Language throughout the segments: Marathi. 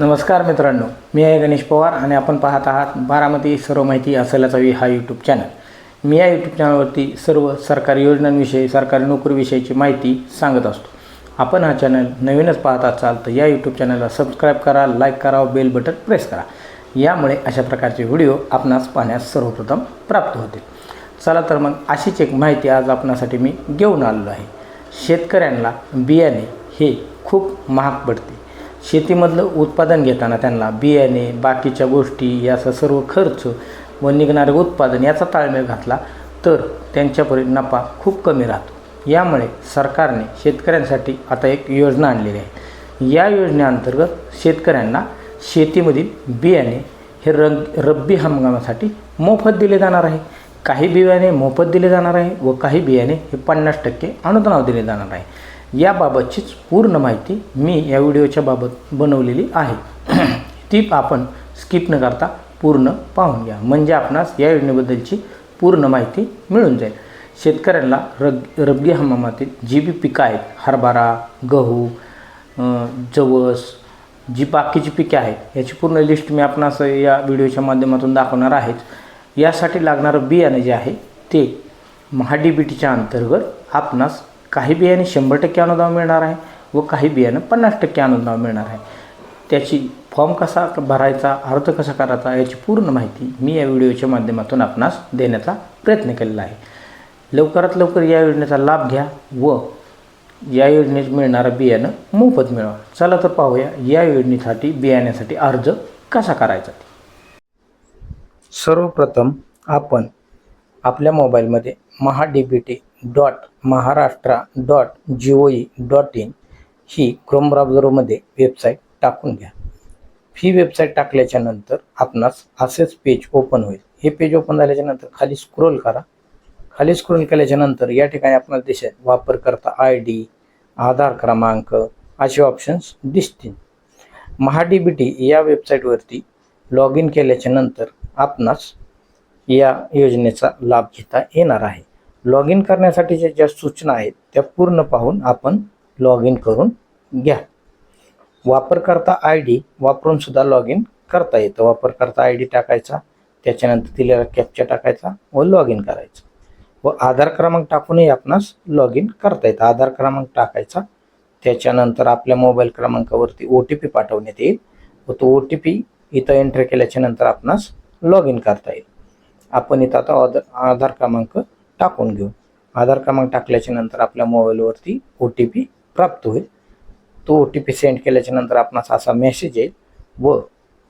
नमस्कार मित्रांनो मी आहे गणेश पवार आणि आपण पाहत आहात बारामती सर्व माहिती असायलाच हवी हा यूट्यूब चॅनल मी या यूट्यूब चॅनलवरती सर्व सरकारी योजनांविषयी सरकारी नोकरीविषयीची माहिती सांगत असतो. आपण हा चॅनल नवीनच पाहत असाल तर या यूट्यूब चॅनलला सबस्क्राईब करा लाईक करा बेल बटन प्रेस करा. यामुळे अशा प्रकारचे व्हिडिओ आपणास पाहण्यास सर्वप्रथम प्राप्त होतील. चला तर मग अशीच एक माहिती आज आपणासाठी मी घेऊन आलेलो आहे. शेतकऱ्यांना बियाणे हे खूप महाग पडते. शेतीमधलं उत्पादन घेताना त्यांना बियाणे बाकीच्या गोष्टी याचा सर्व खर्च व निघणारे उत्पादन याचा ताळमेळ घातला तर त्यांच्यापर्यंत नफा खूप कमी राहतो. यामुळे सरकारने शेतकऱ्यांसाठी आता एक योजना आणलेली आहे. या योजनेअंतर्गत शेतकऱ्यांना शेतीमधील बियाणे हे रंग रब्बी हंगामासाठी मोफत दिले जाणार आहे. काही बियाणे मोफत दिले जाणार आहे व काही बियाणे हे पन्नास टक्के अनुदानावर दिले जाणार आहे. याबाबतचीच पूर्ण माहिती मी या व्हिडिओच्या बाबत बनवलेली आहे. ती आपण स्किप न करता पूर्ण पाहून घ्या. म्हणजे आपणास या योजनेबद्दलची पूर्ण माहिती मिळून जाईल. शेतकऱ्यांना रग रब्बी हंगामातील जी बी पिकं आहेत हरभरा गहू जवस जी बाकीची पिके आहेत याची पूर्ण लिस्ट मी आपणास या व्हिडिओच्या माध्यमातून दाखवणार आहेच यासाठी लागणारं बियाणं जे आहे ते महाडीबीटीच्या बी टीच्या अंतर्गत आपणास काही बियाणे शंभर टक्के अनुदान मिळणार आहे व काही बियाणं पन्नास टक्के अनुदान मिळणार आहे. त्याची फॉर्म कसा भरायचा अर्ज कसा करायचा याची पूर्ण माहिती मी या व्हिडिओच्या माध्यमातून आपणास देण्याचा प्रयत्न केलेला आहे. लवकरात लवकर या योजनेचा लाभ घ्या व या योजनेत मिळणारं बियाणं मोफत मिळवा. चला तर पाहूया या योजनेसाठी बियाण्यासाठी अर्ज कसा करायचा. सर्वप्रथम आपण आपल्या मोबाईलमध्ये Maha D B T dot Maharashtra dot G O E dot in he Chrome ब्राउझरमध्ये वेबसाईट टाकून घ्या. ही वेबसाईट टाकल्याच्या नंतर आपणास असेच पेज ओपन होईल. हे पेज ओपन झाल्याच्यानंतर खाली स्क्रोल करा. खाली स्क्रोल केल्याच्यानंतर या ठिकाणी आपल्याला दिसेल वापरकर्ता आय डी आधार क्रमांक असे ऑप्शन्स दिसतील. महाडीबीटी बी टी या वेबसाईटवरती लॉग इन केल्याच्यानंतर आपणास या योजनेचा लाभ घेता येणार आहे. लॉग इन करण्यासाठीच्या ज्या सूचना आहेत त्या पूर्ण पाहून आपण लॉग इन करून घ्या. वापरकर्ता आय डी वापरून सुद्धा लॉग इन करता येतं. वापरकर्ता आय डी टाकायचा त्याच्यानंतर दिलेला कॅप्चा टाकायचा व लॉग इन करायचं. व आधार क्रमांक टाकूनही आपणास लॉग इन करता येतं. आधार क्रमांक टाकायचा त्याच्यानंतर आपल्या मोबाईल क्रमांकावरती ओ टी पी पाठवण्यात येईल. व तो ओ टी पी इथं एंटर केल्याच्यानंतर आपणास लॉग इन करता येईल. आपण इथं आता आधार आधार क्रमांक टाकून घेऊ. आधार क्रमांक टाकल्याच्या नंतर आपल्या मोबाईलवरती ओ टी पी प्राप्त होईल. तो ओ टी पी सेंड केल्याच्यानंतर आपणास असा मेसेज येईल व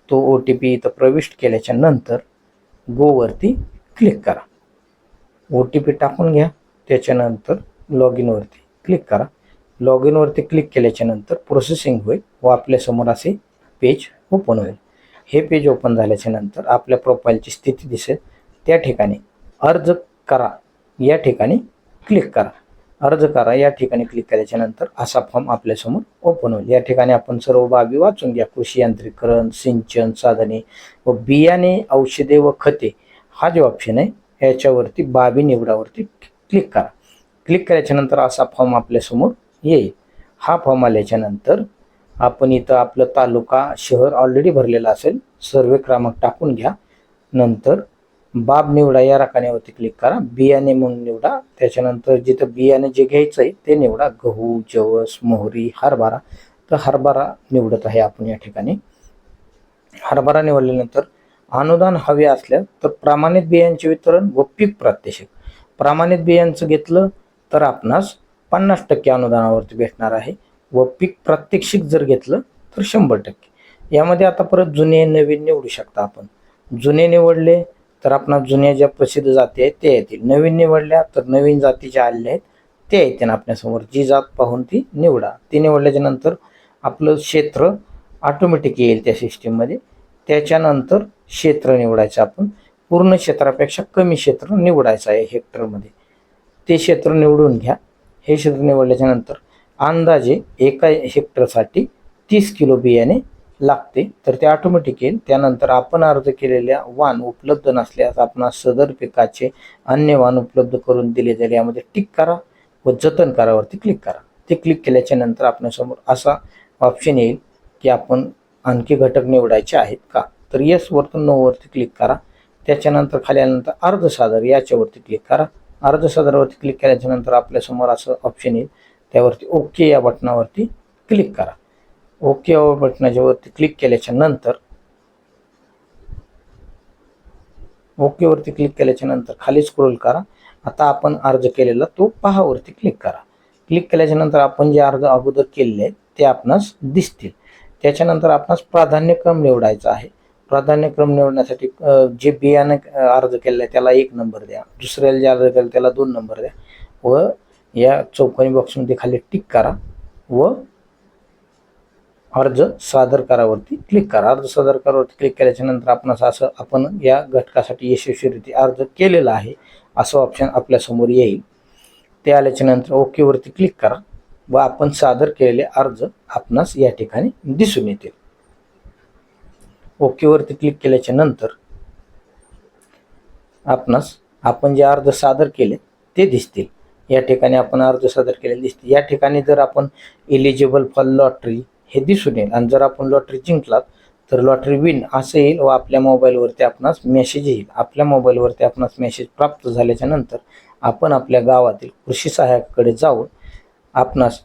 तो ओ टी पी इथं प्रविष्ट केल्याच्यानंतर गोवरती क्लिक करा. ओ टी पी टाकून घ्या. त्याच्यानंतर लॉग इनवरती क्लिक करा. लॉग इनवरती क्लिक केल्याच्यानंतर प्रोसेसिंग होईल व आपल्यासमोर असे पेज ओपन होईल. हे पेज ओपन झाल्याच्यानंतर आपल्या प्रोफाईलची स्थिती दिसेल. त्या ठिकाणी अर्ज करा. या ठिकाणी क्लिक करा. अर्ज करा. या ठिकाणी क्लिक केल्याच्यानंतर असा फॉर्म आपल्यासमोर ओपन होईल. या ठिकाणी आपण सर्व बाबी वाचून घ्या. कृषी यांत्रिकरण सिंचन साधने व बियाणे औषधे व खते हा जो ऑप्शन आहे याच्यावरती बाबी निवडावरती क्लिक करा. क्लिक केल्याच्यानंतर असा फॉर्म आपल्यासमोर येईल. हा फॉर्म आल्याच्यानंतर आपण इथं आपलं तालुका शहर ऑलरेडी भरलेला असेल. सर्वे क्रमांक टाकून घ्या. नंतर बाब निवडा या रकान्यावरती क्लिक करा. बियाणे म्हणून निवडा. त्याच्यानंतर जिथं बियाणे जे घ्यायचं आहे ते निवडा. गहू जवस मोहरी हरभरा. तर हरभरा निवडत आहे आपण या ठिकाणी. हरभरा निवडल्यानंतर अनुदान हवे असल्यास तर प्रमाणित बियांचे वितरण व पीक प्रात्यक्षिक. प्रमाणित बियांचं घेतलं तर आपणास पन्नास टक्के अनुदानावरती भेटणार आहे. व पीक प्रात्यक्षिक जर घेतलं तर शंभर टक्के. यामध्ये आता परत जुने नवीन निवडू शकता आपण. जुने निवडले तर आपण जुन्या ज्या प्रसिद्ध जाती आहेत त्या येतील. नवीन निवडल्या तर नवीन जाती ज्या आलेल्या आहेत त्या येतील आपल्यासमोर. जी जात पाहून ती निवडा. ती निवडल्याच्या नंतर आपलं क्षेत्र ऑटोमॅटिक येईल त्या सिस्टीममध्ये त्याच्यानंतर क्षेत्र निवडायचं आपण. पूर्ण क्षेत्रापेक्षा कमी क्षेत्र निवडायचं आहे हेक्टरमध्ये ते क्षेत्र निवडून घ्या. हे क्षेत्र निवडल्याच्या नंतर अंदाजे एका हेक्टरसाठी तीस किलो बियाणे लागते तर ते ऑटोमॅटिक येईल. त्यानंतर आपण अर्ज केलेल्या वाण उपलब्ध नसल्यास आपण सदर पिकाचे अन्य वाण उपलब्ध करून दिले जाईल. यामध्ये टिक करा व जतन करावरती क्लिक करा. ते क्लिक केल्याच्यानंतर आपल्यासमोर असा ऑप्शन येईल की आपण आणखी घटक निवडायचे आहेत का? तर येस वरतून क्लिक करा. त्याच्यानंतर खाली आल्यानंतर अर्ज सादर याच्यावरती क्लिक करा. अर्ज सादरवरती क्लिक केल्याच्यानंतर आपल्यासमोर असं ऑप्शन येईल. त्यावरती ओके या बटनावरती क्लिक करा. ओके ओवर बटनाच्या वरती क्लिक केल्याच्यानंतर ओके वरती क्लिक केल्याच्यानंतर खाली स्क्रोल करा. आता आपण अर्ज केलेला तो पहावरती क्लिक करा. क्लिक केल्याच्यानंतर आपण जे अर्ज अगोदर केलेले आहेत ते आपणास दिसतील. त्याच्यानंतर आपणास प्राधान्यक्रम निवडायचा आहे. प्राधान्यक्रम निवडण्यासाठी जे बियाणे अर्ज केलेला आहे त्याला एक नंबर द्या. दुसऱ्याला जे अर्ज केला त्याला दोन नंबर द्या. व या चौकोनी बॉक्समध्ये खाली टिक करा. व अर्ज सादर करावरती क्लिक करा. अर्ज सादर करावरती क्लिक केल्याच्यानंतर आपणास असं आपण या घटकासाठी यशस्वीरित्या अर्ज केलेला आहे असं ऑप्शन आपल्यासमोर येईल. ते आल्याच्यानंतर ओकेवरती क्लिक करा व आपण सादर केलेले अर्ज आपणास या ठिकाणी दिसून येतील. ओकेवरती क्लिक केल्याच्यानंतर आपणास आपण जे अर्ज सादर केले ते दिसतील. या ठिकाणी आपण अर्ज सादर केलेले दिसतील. या ठिकाणी जर आपण एलिजिबल फॉर लॉटरी हे दिसून येईल. आणि जर आपण लॉटरी जिंकलात तर लॉटरी विन असं येईल व आपल्या मोबाईलवरती आपणास मेसेज येईल. आपल्या मोबाईलवरती आपणास मेसेज प्राप्त झाल्याच्यानंतर आपण आपल्या गावातील कृषी सहाय्यकाकडे जाऊन आपणास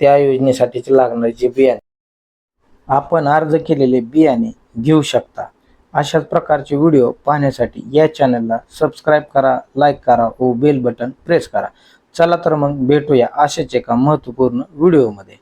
त्या योजनेसाठीचे लागणारे जे बियाणे आपण अर्ज केलेले बियाणे घेऊ शकता. अशाच प्रकारचे व्हिडिओ पाहण्यासाठी या चॅनलला सबस्क्राईब करा लाईक करा व बेल बटन प्रेस करा. चला तर मग भेटूया अशाच एका महत्त्वपूर्ण व्हिडिओमध्ये.